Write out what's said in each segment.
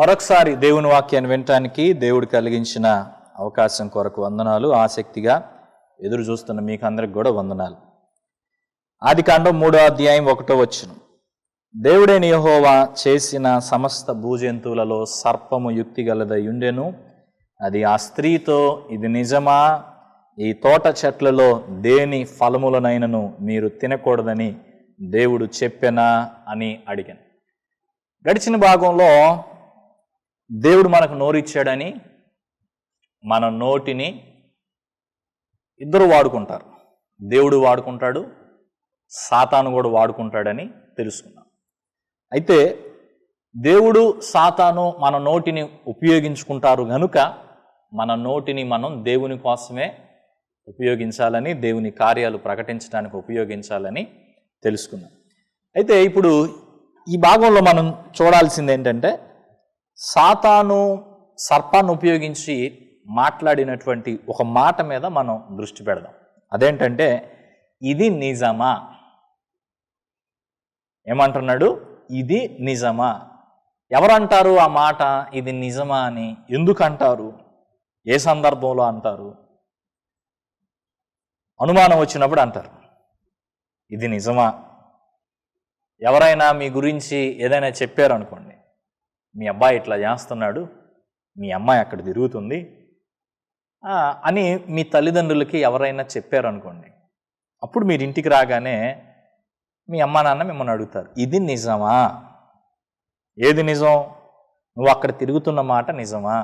మరొకసారి దేవుని వాక్యాన్ని వినటానికి దేవుడు కలిగించిన అవకాశం కొరకు వందనాలు ఆసక్తిగా ఎదురు చూస్తున్న మీకు అందరికి కూడా వందనాలు. ఆది కాండం మూడో అధ్యాయం ఒకటో వచ్చును దేవుడే నియహోవా చేసిన సమస్త భూజంతువులలో సర్పము యుక్తి గలదై ఉండెను. అది ఆ స్త్రీతో ఇది నిజమా? ఈ తోట చెట్లలో దేని ఫలములనైనను మీరు తినకూడదని దేవుడు చెప్పెనా అని అడిగాను. గడిచిన భాగంలో దేవుడు మనకు నోరిచ్చాడని మన నోటిని ఇద్దరు వాడుకుంటారు. దేవుడు వాడుకుంటాడు సాతాను కూడా వాడుకుంటాడని తెలుసుకున్నాం. అయితే దేవుడు సాతాను మన నోటిని ఉపయోగించుకుంటారు గనుక మన నోటిని మనం దేవుని కోసమే ఉపయోగించాలని దేవుని కార్యాలు ప్రకటించడానికి ఉపయోగించాలని తెలుసుకున్నాం. అయితే ఇప్పుడు ఈ భాగంలో మనం చూడాల్సింది ఏంటంటే సాతాను సర్పాన్ని ఉపయోగించి మాట్లాడినటువంటి ఒక మాట మీద మనం దృష్టి పెడదాం. అదేంటంటే ఇది నిజమా? ఏమంటున్నాడు? ఇది నిజమా? ఎవరంటారు ఆ మాట? ఇది నిజమా అని ఎందుకంటారు? ఏ సందర్భంలో అంటారు? అనుమానం వచ్చినప్పుడు అంటారు. ఇది నిజమా? ఎవరైనా మీ గురించి ఏదైనా చెప్పారు అనుకోండి మీ అబ్బాయి ఇట్లా చేస్తున్నాడు మీ అమ్మాయి అక్కడ తిరుగుతుంది అని మీ తల్లిదండ్రులకి ఎవరైనా చెప్పారనుకోండి అప్పుడు మీరు ఇంటికి రాగానే మీ అమ్మ నాన్న మిమ్మల్ని అడుగుతారు ఇది నిజమా? ఏది నిజం? నువ్వు అక్కడ తిరుగుతున్న మాట నిజమా?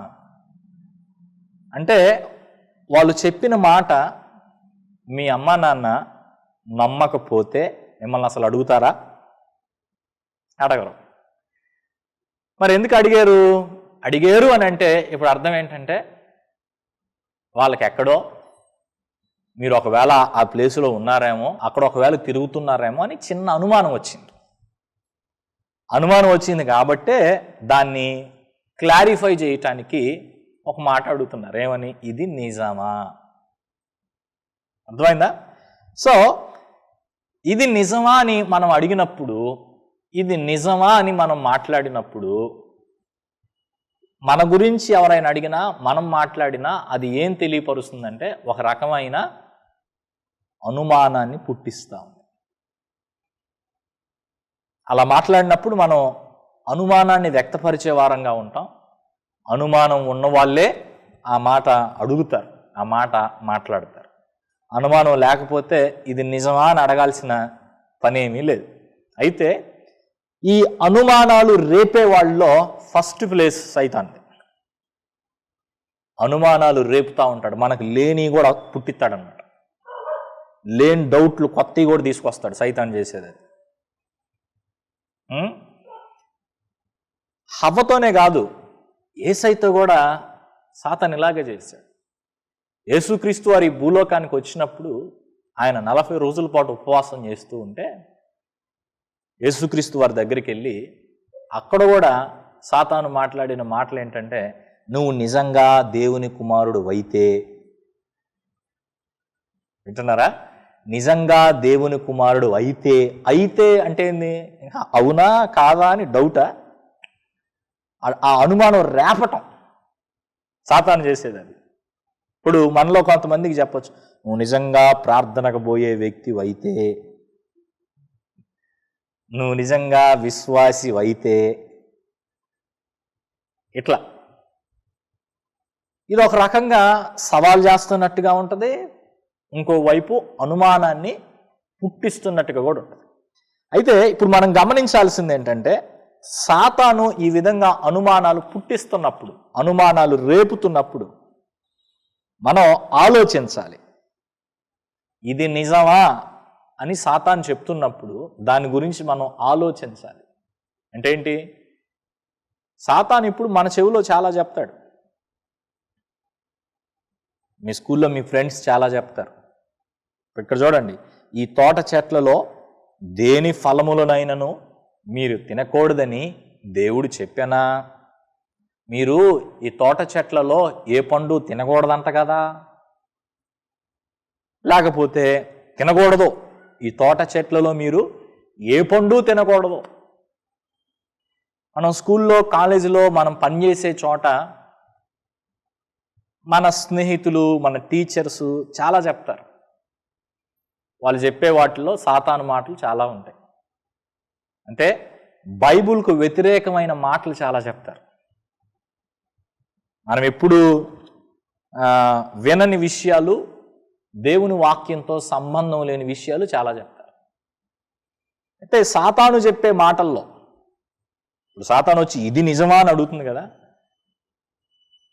అంటే వాళ్ళు చెప్పిన మాట మీ అమ్మ నాన్న నమ్మకపోతే మిమ్మల్ని అసలు అడుగుతారా? అడగరు. మరి ఎందుకు అడిగారు? అడిగారు అని అంటే ఇప్పుడు అర్థం ఏంటంటే వాళ్ళకి ఎక్కడో మీరు ఒకవేళ ఆ ప్లేసులో ఉన్నారేమో అక్కడ ఒకవేళ తిరుగుతున్నారేమో అని చిన్న అనుమానం వచ్చింది. అనుమానం వచ్చింది కాబట్టే దాన్ని క్లారిఫై చేయటానికి ఒక మాట అడుగుతున్నారు. ఏమని? ఇది నిజమా? అర్థమైందా? సో ఇది నిజమా అని మనం అడిగినప్పుడు ఇది నిజమా అని మనం మాట్లాడినప్పుడు మన గురించి ఎవరైనా అడిగినా మనం మాట్లాడినా అది ఏం తెలియపరుస్తుందంటే ఒక రకమైన అనుమానాన్ని పుట్టిస్తాం అలా మాట్లాడినప్పుడు మనం అనుమానాన్ని వ్యక్తపరిచే వారంగా ఉంటాం. అనుమానం ఉన్న వాళ్ళే ఆ మాట అడుగుతారు ఆ మాట మాట్లాడతారు. అనుమానం లేకపోతే ఇది నిజమా అని అడగాల్సిన పనేమీ లేదు. అయితే ఈ అనుమానాలు రేపే వాళ్ళలో ఫస్ట్ ప్లేస్ సైతాన్ని అనుమానాలు రేపుతూ ఉంటాడు. మనకు లేని కూడా పుట్టిస్తాడనమాట లేని డౌట్లు కొత్తవి కూడా తీసుకొస్తాడు సైతాన్ చేసేది. హవతోనే హవ్వతోనే కాదు ఏసైతో కూడా సాతాన్ ఇలాగే చేశాడు. యేసుక్రీస్తు వారి భూలోకానికి వచ్చినప్పుడు ఆయన నలభై రోజుల పాటు ఉపవాసం చేస్తూ ఉంటే యేసుక్రీస్తు వారి దగ్గరికి వెళ్ళి అక్కడ కూడా సాతాను మాట్లాడిన మాటలు ఏంటంటే నువ్వు నిజంగా దేవుని కుమారుడు అయితే వింటున్నారా? నిజంగా దేవుని కుమారుడు అయితే. అయితే అంటే ఏంది? ఇంకా అవునా కాదా అని డౌటా? ఆ- అనుమానం రేపటం సాతాను చేసేది అది. ఇప్పుడు మనలో కొంతమందికి చెప్పచ్చు నువ్వు నిజంగా ప్రార్థనకు పోయే వ్యక్తి అయితే నువ్వు నిజంగా విశ్వాసి అయితే ఇట్లా. ఇది ఒక రకంగా సవాల్ చేస్తున్నట్టుగా ఉంటుంది. ఇంకోవైపు అనుమానాన్ని పుట్టిస్తున్నట్టుగా కూడా ఉంటుంది. అయితే ఇప్పుడు మనం గమనించాల్సింది ఏంటంటే సాతాను ఈ విధంగా అనుమానాలు పుట్టిస్తున్నప్పుడు అనుమానాలు రేపుతున్నప్పుడు మనం ఆలోచించాలి. ఇది నిజమా? అని సాతాన్ చెప్తున్నప్పుడు దాని గురించి మనం ఆలోచించాలి. అంటే ఏంటి? సాతాన్ ఇప్పుడు మన చెవిలో చాలా చెప్తాడు. మీ స్కూల్లో మీ ఫ్రెండ్స్ చాలా చెప్తారు. ఇక్కడ చూడండి ఈ తోట చెట్లలో దేని ఫలములనైనను మీరు తినకూడదని దేవుడు చెప్పానా? మీరు ఈ తోట చెట్లలో ఏ పండు తినకూడదంట కదా? లేకపోతే తినకూడదు. ఈ తోట చెట్లలో మీరు ఏ పండు తినకూడదు. మనం స్కూల్లో కాలేజీలో మనం పనిచేసే చోట మన స్నేహితులు మన టీచర్స్ చాలా చెప్తారు. వాళ్ళు చెప్పే వాటిలో సాతాను మాటలు చాలా ఉంటాయి. అంటే బైబుల్కు వ్యతిరేకమైన మాటలు చాలా చెప్తారు. మనం ఎప్పుడు వినని విషయాలు దేవుని వాక్యంతో సంబంధం లేని విషయాలు చాలా చెప్తారు. అయితే సాతాను చెప్పే మాటల్లో ఇప్పుడు సాతాను వచ్చి ఇది నిజమా అని అడుగుతుంది కదా?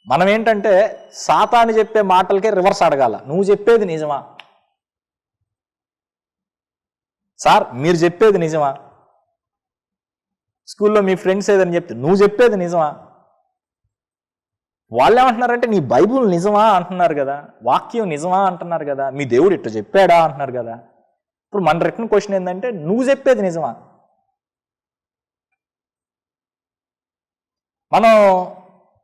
మనం ఏంటంటే సాతాను చెప్పే మాటలకే రివర్స్ అడగాల. నువ్వు చెప్పేది నిజమా? సార్ మీరు చెప్పేది నిజమా? స్కూల్లో మీ ఫ్రెండ్స్ ఏదని చెప్తే నువ్వు చెప్పేది నిజమా? వాళ్ళు ఏమంటున్నారంటే నీ బైబుల్ నిజమా? అంటున్నారు కదా. వాక్యం నిజమా అంటున్నారు కదా. మీ దేవుడు ఇట్లా చెప్పాడా అంటున్నారు కదా. ఇప్పుడు మన రిటర్న్ క్వశ్చన్ ఏంటంటే నువ్వు చెప్పేది నిజమా? మనం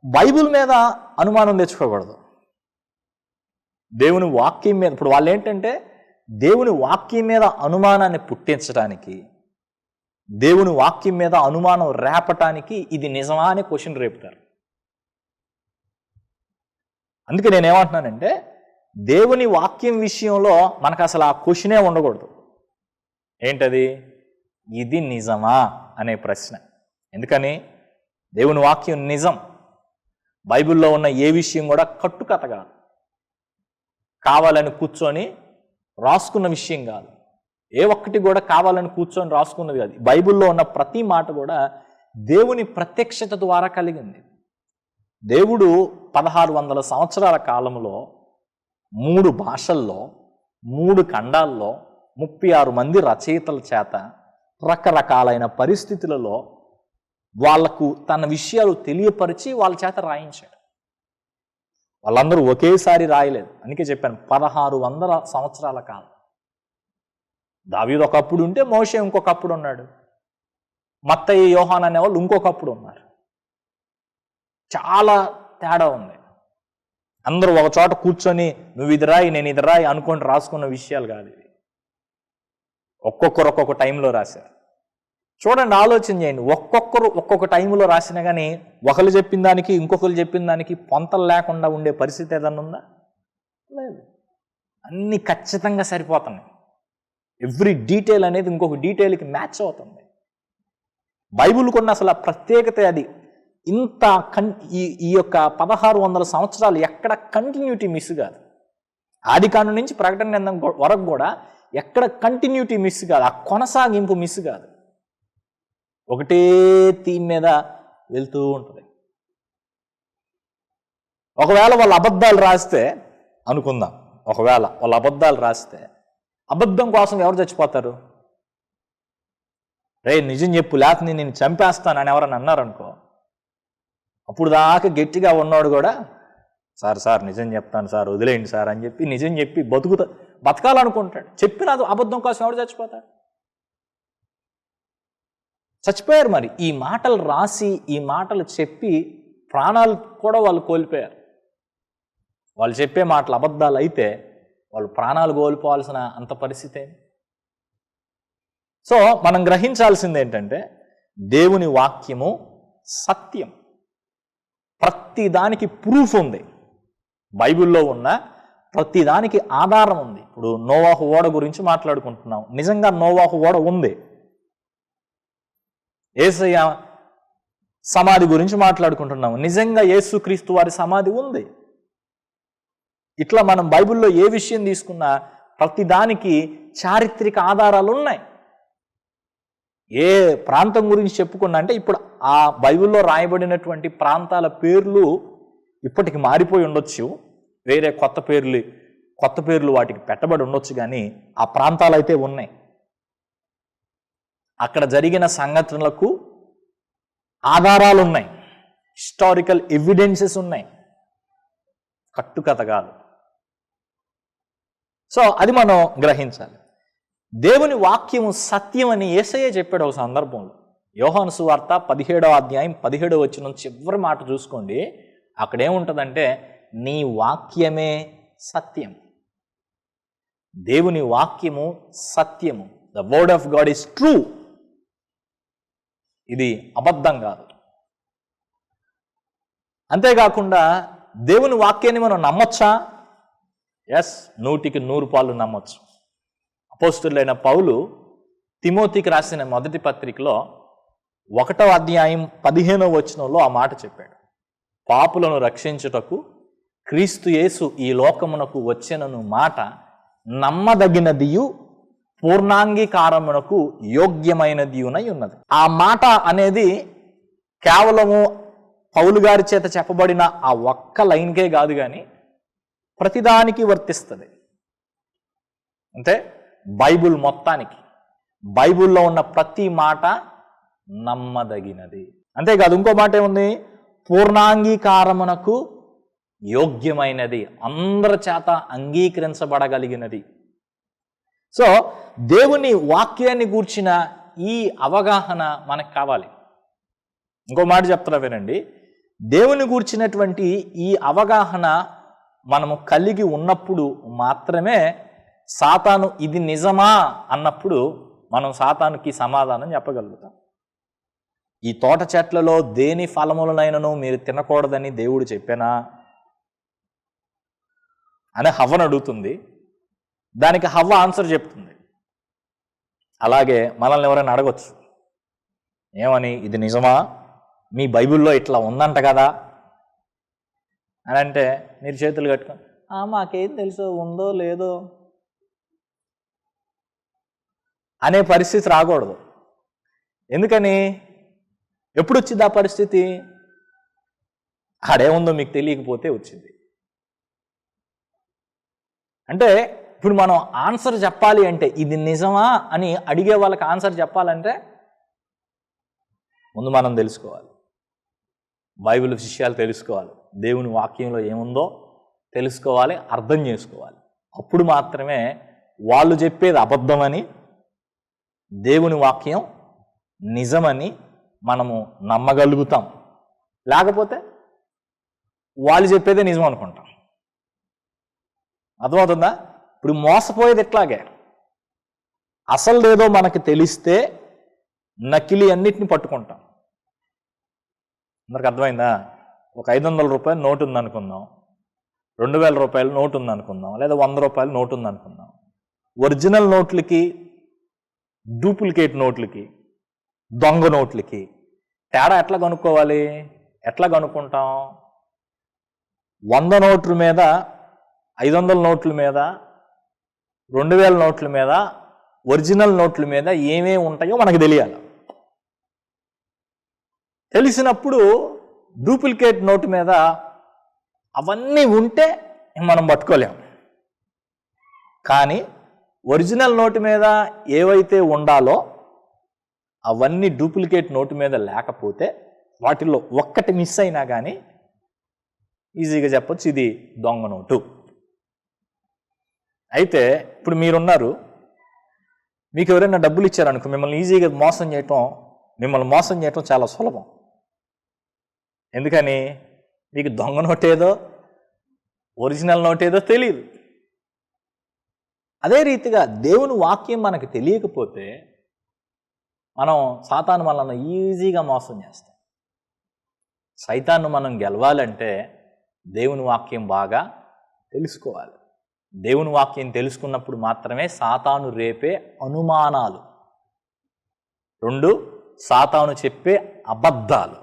బైబిల్ మీద అనుమానం తెచ్చుకోకూడదు. దేవుని వాక్యం మీద ఇప్పుడు వాళ్ళు ఏంటంటే దేవుని వాక్యం మీద అనుమానాన్ని పుట్టించడానికి దేవుని వాక్యం మీద అనుమానం రేపటానికి ఇది నిజమా అనే క్వశ్చన్ రేపుతారు. అందుకే నేనేమంటున్నానంటే దేవుని వాక్యం విషయంలో మనకు అసలు ఆ క్వశ్చనే ఉండకూడదు. ఏంటది? ఇది నిజమా? అనే ప్రశ్న. ఎందుకని? దేవుని వాక్యం నిజం. బైబిల్లో ఉన్న ఏ విషయం కూడా కట్టుకథ కాదు. కావాలని కూర్చొని రాసుకున్న విషయం కాదు. ఏ ఒక్కటి కూడా కావాలని కూర్చొని రాసుకున్నది కాదు. బైబిల్లో ఉన్న ప్రతి మాట కూడా దేవుని ప్రత్యక్షత ద్వారా కలిగింది. దేవుడు పదహారు వందల సంవత్సరాల కాలంలో మూడు భాషల్లో మూడు ఖండాల్లో ముప్పై ఆరు మంది రచయితల చేత రకరకాలైన పరిస్థితులలో వాళ్ళకు తన విషయాలు తెలియపరిచి వాళ్ళ చేత రాయించాడు. వాళ్ళందరూ ఒకేసారి రాయలేదు. అందుకే చెప్పాను పదహారు వందల సంవత్సరాల కాలం. దావీదు ఒకప్పుడు ఉంటే మోషే ఇంకొకప్పుడు ఉన్నాడు. మత్తయ్య యోహాన్ అనేవాళ్ళు ఇంకొకప్పుడు ఉన్నారు. చాలా తేడా ఉంది. అందరూ ఒక చోట కూర్చొని నువ్వు ఇది రాయి నేను ఇది రాయి అనుకొని రాసుకున్న విషయాలు కాదు ఇవి. ఒక్కొక్కరు ఒక్కొక్క టైంలో రాశారు. చూడండి ఆలోచన చేయండి. ఒక్కొక్కరు ఒక్కొక్క టైంలో రాసినా కానీ ఒకరు చెప్పిన దానికి ఇంకొకరు చెప్పిన దానికి పొంతలు లేకుండా ఉండే పరిస్థితి ఏదన్నా ఉందా? లేదు. అన్నీ ఖచ్చితంగా సరిపోతున్నాయి. ఎవ్రీ డీటెయిల్ అనేది ఇంకొక డీటెయిల్కి మ్యాచ్ అవుతుంది. బైబుల్కున్న అసలు ఆ ప్రత్యేకత అది ఇంత కన్ ఈ ఈ యొక్క పదహారు వందల సంవత్సరాలు ఎక్కడ కంటిన్యూటీ మిస్ కాదు. ఆది కాను నుంచి ప్రకటన గ్రంథం వరకు కూడా ఎక్కడ కంటిన్యూటీ మిస్ కాదు. ఆ కొనసాగింపు మిస్ కాదు. ఒకటే థీమ్ మీద వెళ్తూ ఉంటుంది. ఒకవేళ వాళ్ళు అబద్ధాలు రాస్తే అనుకుందాం. ఒకవేళ వాళ్ళు అబద్ధాలు రాస్తే అబద్ధం కోసం ఎవరు చచ్చిపోతారు? రే నిజం చెప్పు లేకపోతే నేను చంపేస్తానని ఎవరన్నా అన్నారనుకో అప్పుడు దాకా గట్టిగా ఉన్నాడు కూడా సార్ సార్ నిజం చెప్తాను సార్ వదిలేయండి సార్ అని చెప్పి నిజం చెప్పి బతుకుతా బతకాలనుకుంటాడు. చెప్పిన అబద్ధం కోసం ఎవడు చచ్చిపోతాడు? చచ్చిపోయారు మరి. ఈ మాటలు రాసి ఈ మాటలు చెప్పి ప్రాణాలు కూడా వాళ్ళు కోల్పోయారు. వాళ్ళు చెప్పే మాటలు అబద్ధాలు అయితే వాళ్ళు ప్రాణాలు కోల్పోవాల్సిన అంత పరిస్థితి సో మనం గ్రహించాల్సింది ఏంటంటే దేవుని వాక్యము సత్యం. ప్రతి దానికి ప్రూఫ్ ఉంది. బైబిల్లో ఉన్న ప్రతి దానికి ఆధారం ఉంది. ఇప్పుడు నోవాహు ఓడ గురించి మాట్లాడుకుంటున్నాం. నిజంగా నోవాహు ఓడ ఉంది. ఏసయ్య సమాధి గురించి మాట్లాడుకుంటున్నాము నిజంగా యేసుక్రీస్తు వారి సమాధి ఉంది. ఇట్లా మనం బైబిల్లో ఏ విషయం తీసుకున్నా ప్రతి దానికి చారిత్రక ఆధారాలు ఉన్నాయి. ఏ ప్రాంతం గురించి చెప్పుకున్నా అంటే ఇప్పుడు ఆ బైబిల్లో రాయబడినటువంటి ప్రాంతాల పేర్లు ఇప్పటికి మారిపోయి ఉండొచ్చు. వేరే కొత్త పేర్లు కొత్త పేర్లు వాటికి పెట్టబడి ఉండొచ్చు కానీ ఆ ప్రాంతాలు అయితే ఉన్నాయి. అక్కడ జరిగిన సంఘటనలకు ఆధారాలు ఉన్నాయి హిస్టారికల్ ఎవిడెన్సెస్ ఉన్నాయి. కట్టుకథ కాదు. సో అది మనం గ్రహించాలి. దేవుని వాక్యము సత్యం అని ఏసయ్య చెప్పాడు ఒక సందర్భంలో. యోహాను సువార్త పదిహేడవ అధ్యాయం పదిహేడవ వచ్చిన చివరి మాట చూసుకోండి. అక్కడేముంటుందంటే నీ వాక్యమే సత్యం. దేవుని వాక్యము సత్యము. The word of God is true ఇది అబద్ధం కాదు. అంతేకాకుండా దేవుని వాక్యాన్ని మనం నమ్మొచ్చా? ఎస్ నూటికి నూరు పాలు నమ్మొచ్చు. అపోస్తులైన పౌలు తిమోతికి రాసిన మొదటి పత్రికలో ఒకటో అధ్యాయం పదిహేనవ వచనంలో ఆ మాట చెప్పాడు. పాపులను రక్షించుటకు క్రీస్తు యేసు ఈ లోకమునకు వచ్చినను మాట నమ్మదగినదియు పూర్ణాంగీకారమునకు యోగ్యమైనదియునై ఉన్నది. ఆ మాట అనేది కేవలము పౌలు గారి చేత చెప్పబడిన ఆ ఒక్క లైన్కే కాదు కానీ ప్రతిదానికి వర్తిస్తుంది. అంటే బైబుల్ మొత్తానికి. బైబుల్లో ఉన్న ప్రతి మాట నమ్మదగినది. అంతేకాదు ఇంకో మాట ఏముంది? పూర్ణాంగీకారమునకు యోగ్యమైనది. అందరి చేత అంగీకరించబడగలిగినది. సో దేవుని వాక్యాన్ని గూర్చిన ఈ అవగాహన మనకు కావాలి. ఇంకో మాట చెప్తున్నా వినండి. దేవుని గూర్చినటువంటి ఈ అవగాహన మనము కలిగి ఉన్నప్పుడు మాత్రమే సాతాను ఇది నిజమా అన్నప్పుడు మనం సాతానుకి సమాధానం చెప్పగలుగుతాం. ఈ తోట చెట్లలో దేని ఫలములనైనను మీరు తినకూడదని దేవుడు చెప్పానా? అని హవ్వను అడుగుతుంది. దానికి హవ్వ ఆన్సర్ చెప్తుంది. అలాగే మనల్ని ఎవరైనా అడగొచ్చు. ఏమని? ఇది నిజమా? మీ బైబిల్లో ఇట్లా ఉందంట కదా? అని అంటే మీరు చేతులు కట్టుకొని మాకేం తెలుసు? ఉందో లేదో? అనే పరిస్థితి రాకూడదు. ఎందుకని? ఎప్పుడు వచ్చింది ఆ పరిస్థితి? ఆడేముందో మీకు తెలియకపోతే వచ్చింది. అంటే ఇప్పుడు మనం ఆన్సర్ చెప్పాలి అంటే ఇది నిజమా అని అడిగే వాళ్ళకి ఆన్సర్ చెప్పాలంటే ముందు మనం తెలుసుకోవాలి. బైబిల్ విషయాలు తెలుసుకోవాలి. దేవుని వాక్యంలో ఏముందో తెలుసుకోవాలి అర్థం చేసుకోవాలి. అప్పుడు మాత్రమే వాళ్ళు చెప్పేది అబద్ధమని దేవుని వాక్యం నిజమని మనము నమ్మగలుగుతాం. లేకపోతే వాళ్ళు చెప్పేదే నిజం అనుకుంటాం. అర్థమవుతుందా? ఇప్పుడు మోసపోయేది ఎట్లాగే? ఏదో మనకి తెలిస్తే నకిలీ అన్నిటిని పట్టుకుంటాం. అందరికి అర్థమైందా? ఒక ఐదు వందల రూపాయలు నోటు ఉంది అనుకుందాం రెండు వేల రూపాయలు నోటు ఉంది అనుకుందాం లేదా వంద రూపాయలు నోటు ఉందనుకుందాం. ఒరిజినల్ నోట్లకి డూప్లికేట్ నోట్లకి దొంగ నోట్లకి తేడా ఎట్లా కనుక్కోవాలి? ఎట్లా కనుక్కుంటాం? వంద నోట్ల మీద ఐదు వందల నోట్ల మీద రెండు వేల నోట్ల మీద ఒరిజినల్ నోట్ల మీద ఏమేమి ఉంటాయో మనకు తెలియాలి. తెలిసినప్పుడు డూప్లికేట్ నోటు మీద అవన్నీ ఉంటే మనం పట్టుకోలేము కానీ ఒరిజినల్ నోటు మీద ఏవైతే ఉండాలో అవన్నీ డూప్లికేట్ నోటు మీద లేకపోతే వాటిల్లో ఒక్కటి మిస్ అయినా కానీ ఈజీగా చెప్పొచ్చు ఇది దొంగ నోటు. అయితే ఇప్పుడు మీరున్నారు మీకు ఎవరైనా డబ్బులు ఇచ్చారనుకో మిమ్మల్ని ఈజీగా మోసం చేయటం మిమ్మల్ని మోసం చేయటం చాలా సులభం. ఎందుకని? మీకు దొంగ నోట్ ఏదో ఒరిజినల్ నోట్ ఏదో తెలియదు అదే రీతిగా దేవుని వాక్యం మనకు తెలియకపోతే మనం సాతాను మనల్ని ఈజీగా మోసం చేస్తాం. సైతాన్ని మనం గెలవాలంటే దేవుని వాక్యం బాగా తెలుసుకోవాలి. దేవుని వాక్యం తెలుసుకున్నప్పుడు మాత్రమే సాతాను రేపే అనుమానాలు. రెండు సాతాను చెప్పే అబద్ధాలు.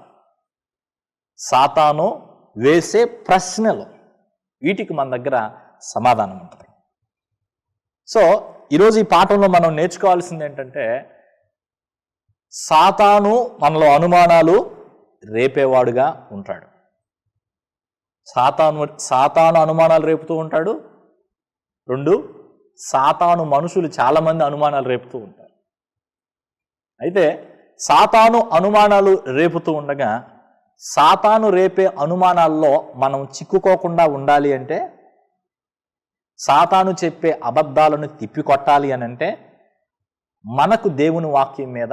సాతాను వేసే ప్రశ్నలు. వీటికి మన దగ్గర సమాధానం ఉంటుంది. సో ఈరోజు ఈ పాఠంలో మనం నేర్చుకోవాల్సింది ఏంటంటే సాతాను మనలో అనుమానాలు రేపేవాడుగా ఉంటాడు. సాతాను సాతాను అనుమానాలు రేపుతూ ఉంటాడు. రెండు సాతాను మనుషులు చాలామంది అనుమానాలు రేపుతూ ఉంటారు. అయితే సాతాను అనుమానాలు రేపుతూ ఉండగా సాతాను రేపే అనుమానాల్లో మనం చిక్కుకోకుండా ఉండాలి అంటే సాతాను చెప్పే అబద్ధాలను తిప్పికొట్టాలి అని అంటే మనకు దేవుని వాక్యం మీద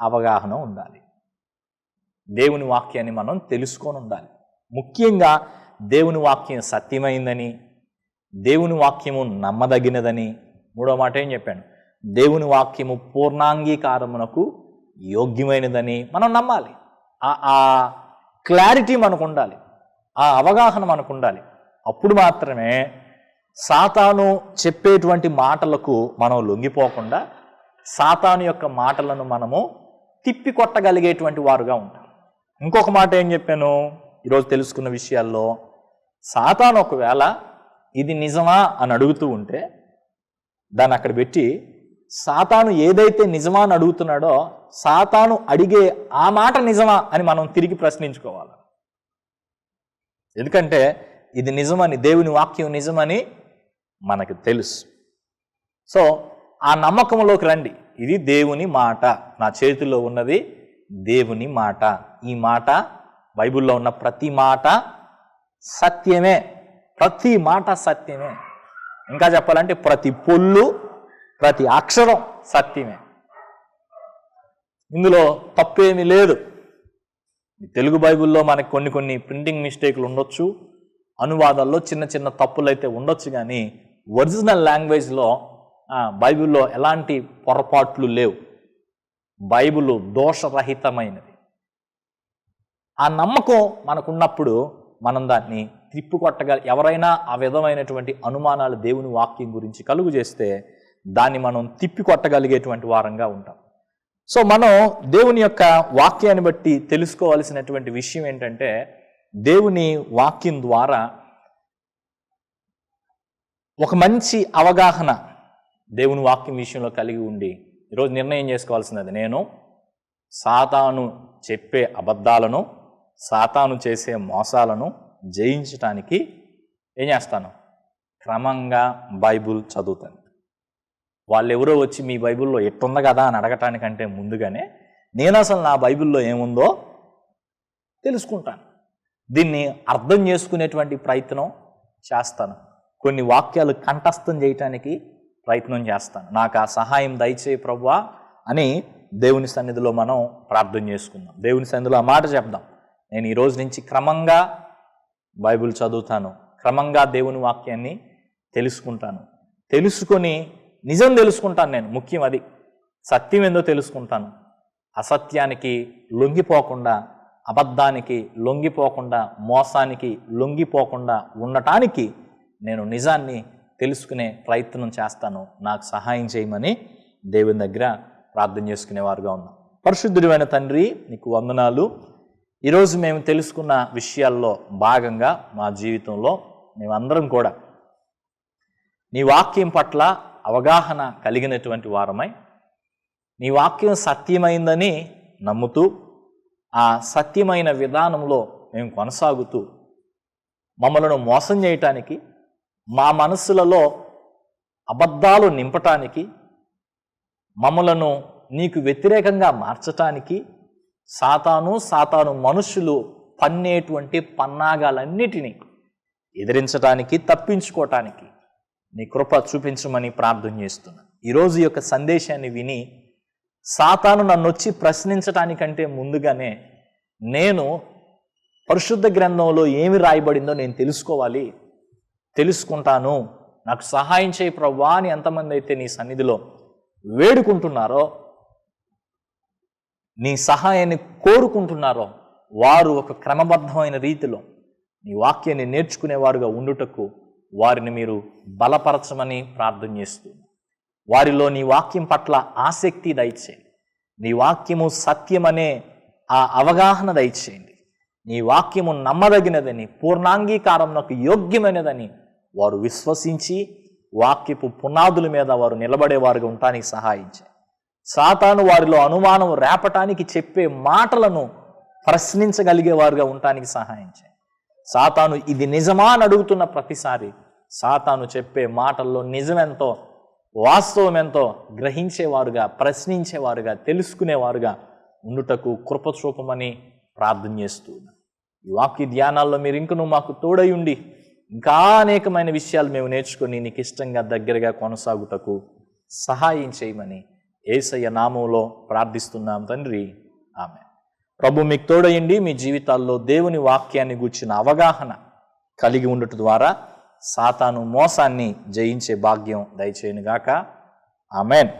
అవగాహన ఉండాలి. దేవుని వాక్యాన్ని మనం తెలుసుకొని ఉండాలి. ముఖ్యంగా దేవుని వాక్యం సత్యమైందని దేవుని వాక్యము నమ్మదగినదని మూడో మాట ఏం చెప్పాను దేవుని వాక్యము పూర్ణాంగీకారమునకు యోగ్యమైనదని మనం నమ్మాలి. ఆ- ఆ క్లారిటీ మనకు ఉండాలి. ఆ అవగాహన మనకు ఉండాలి. అప్పుడు మాత్రమే సాతాను చెప్పేటువంటి మాటలకు మనం లొంగిపోకుండా సాతాను యొక్క మాటలను మనము తిప్పి కొట్టగలిగేటువంటి వారుగా ఉంటాం. ఇంకొక మాట ఏం చెప్పాను? ఈరోజు తెలుసుకున్న విషయాల్లో సాతాను ఒకవేళ ఇది నిజమా అని అడుగుతూ ఉంటే దాన్ని అక్కడ పెట్టి సాతాను ఏదైతే నిజమా అని అడుగుతున్నాడో సాతాను అడిగే ఆ మాట నిజమా అని మనం తిరిగి ప్రశ్నించుకోవాలి. ఎందుకంటే ఇది నిజమని దేవుని వాక్యం నిజమని మనకు తెలుసు. సో ఆ నమ్మకంలోకి రండి. ఇది దేవుని మాట. నా చేతిలో ఉన్నది దేవుని మాట. ఈ మాట బైబిల్లో ఉన్న ప్రతి మాట సత్యమే. ప్రతి మాట సత్యమే. ఇంకా చెప్పాలంటే ప్రతి పొల్లు ప్రతి అక్షరం సత్యమే. ఇందులో తప్పేమీ లేదు. తెలుగు బైబిల్లో మనకి కొన్ని కొన్ని ప్రింటింగ్ మిస్టేక్లు ఉండొచ్చు. అనువాదాల్లో చిన్న చిన్న తప్పులు అయితే ఉండొచ్చు కానీ ఒరిజినల్ లాంగ్వేజ్లో బైబిల్లో ఎలాంటి పొరపాట్లు లేవు. బైబిల్ దోషరహితమైనది ఆ నమ్మకం మనకున్నప్పుడు మనం దాన్ని తిప్పికొట్టగల ఎవరైనా ఆ విధమైనటువంటి అనుమానాలు దేవుని వాక్యం గురించి కలుగు చేస్తే దాన్ని మనం తిప్పికొట్టగలిగేటువంటి వారంగా ఉంటాం. సో మనం దేవుని యొక్క వాక్యాన్ని బట్టి తెలుసుకోవాల్సినటువంటి విషయం ఏంటంటే దేవుని వాక్యం ద్వారా ఒక మంచి అవగాహన దేవుని వాక్యం విషయంలో కలిగి ఉండి ఈరోజు నిర్ణయం చేసుకోవాల్సినది నేను సాతాను చెప్పే అబద్ధాలను సాతాను చేసే మోసాలను జయించటానికి ఏం చేస్తాను? క్రమంగా బైబుల్ చదువుతాను. వాళ్ళు ఎవరో వచ్చి మీ బైబిల్లో ఎట్టుంది కదా అని అడగటానికంటే ముందుగానే నేను అసలు నా బైబిల్లో ఏముందో తెలుసుకుంటాను. దీన్ని అర్థం చేసుకునేటువంటి ప్రయత్నం చేస్తాను. కొన్ని వాక్యాలు కంఠస్థం చేయటానికి ప్రయత్నం చేస్తాను. నాకు ఆ సహాయం దయచేయ ప్రభువా అని దేవుని సన్నిధిలో మనం ప్రార్థన చేసుకుందాం. దేవుని సన్నిధిలో ఆ మాట చెప్దాం. నేను ఈ రోజు నుంచి క్రమంగా బైబిల్ చదువుతాను. క్రమంగా దేవుని వాక్యాన్ని తెలుసుకుంటాను. తెలుసుకొని నిజం తెలుసుకుంటాను నేను. ముఖ్యం అది. సత్యం ఏందో తెలుసుకుంటాను. అసత్యానికి లొంగిపోకుండా అబద్ధానికి లొంగిపోకుండా మోసానికి లొంగిపోకుండా ఉండటానికి నేను నిజాన్ని తెలుసుకునే ప్రయత్నం చేస్తాను. నాకు సహాయం చేయమని దేవుని దగ్గర ప్రార్థన చేసుకునేవారుగా ఉన్నాం. పరిశుద్ధుడైన తండ్రి నీకు వందనాలు. ఈరోజు మేము తెలుసుకున్న విషయాల్లో భాగంగా మా జీవితంలో మేమందరం కూడా నీ వాక్యం పట్ల అవగాహన కలిగినటువంటి వారమై నీ వాక్యం సత్యమైందని నమ్ముతూ ఆ సత్యమైన విధానంలో మేము కొనసాగుతూ మమ్మలను మోసం చేయటానికి మా మనస్సులలో అబద్ధాలు నింపటానికి మమ్మలను నీకు వ్యతిరేకంగా మార్చటానికి సాతాను సాతాను మనుషులు పన్నేటువంటి పన్నాగాలన్నిటినీ ఎదిరించటానికి తప్పించుకోవటానికి నీ కృప చూపించమని ప్రార్థన చేస్తున్నా. ఈరోజు యొక్క సందేశాన్ని విని సాతాను నన్ను వచ్చి ప్రశ్నించటానికంటే ముందుగానే నేను పరిశుద్ధ గ్రంథంలో ఏమి రాయబడిందో నేను తెలుసుకోవాలి. తెలుసుకుంటాను. నాకు సహాయం చేయి ప్రవ్వా అని ఎంతమంది అయితే నీ సన్నిధిలో వేడుకుంటున్నారో నీ సహాయాన్ని కోరుకుంటున్నారో వారు ఒక క్రమబద్ధమైన రీతిలో నీ వాక్యాన్ని నేర్చుకునేవారుగా ఉండుటకు వారిని మీరు బలపరచమని ప్రార్థన చేస్తూ వారిలో నీ వాక్యం పట్ల ఆసక్తి దయచేయండి. నీ వాక్యము సత్యమనే ఆ అవగాహన దయచేయండి. నీ వాక్యము నమ్మదగినదని పూర్ణాంగీకారం నాకు యోగ్యమైనదని వారు విశ్వసించి వాక్యపు పునాదుల మీద వారు నిలబడేవారుగా ఉండటానికి సహాయించాయి. సాతాను వారిలో అనుమానం రేపటానికి చెప్పే మాటలను ప్రశ్నించగలిగేవారుగా ఉండటానికి సహాయించాయి. సాతాను ఇది నిజమా అని అడుగుతున్న ప్రతిసారి సాతాను చెప్పే మాటల్లో నిజమెంతో వాస్తవం ఎంతో గ్రహించేవారుగా ప్రశ్నించేవారుగా తెలుసుకునేవారుగా ఉండుటకు కృప చూపమని ప్రార్థన చేస్తూ ఈ వాక్య ధ్యానాల్లో మీరు ఇంకను మాకు తోడై ఉండి ఇంకా అనేకమైన విషయాలు మేము నేర్చుకుని నీకు ఇష్టంగా దగ్గరగా కొనసాగుటకు సహాయం చేయమని ఏసయ్య నామంలో ప్రార్థిస్తున్నాం తండ్రి. ఆమె ప్రభు మీకు తోడయండి. మీ జీవితాల్లో దేవుని వాక్యాన్ని గూర్చిన అవగాహన కలిగి ఉండటం ద్వారా సాతాను మోసాన్ని జయించే భాగ్యం దయచేయనుగాక. ఆమెన్.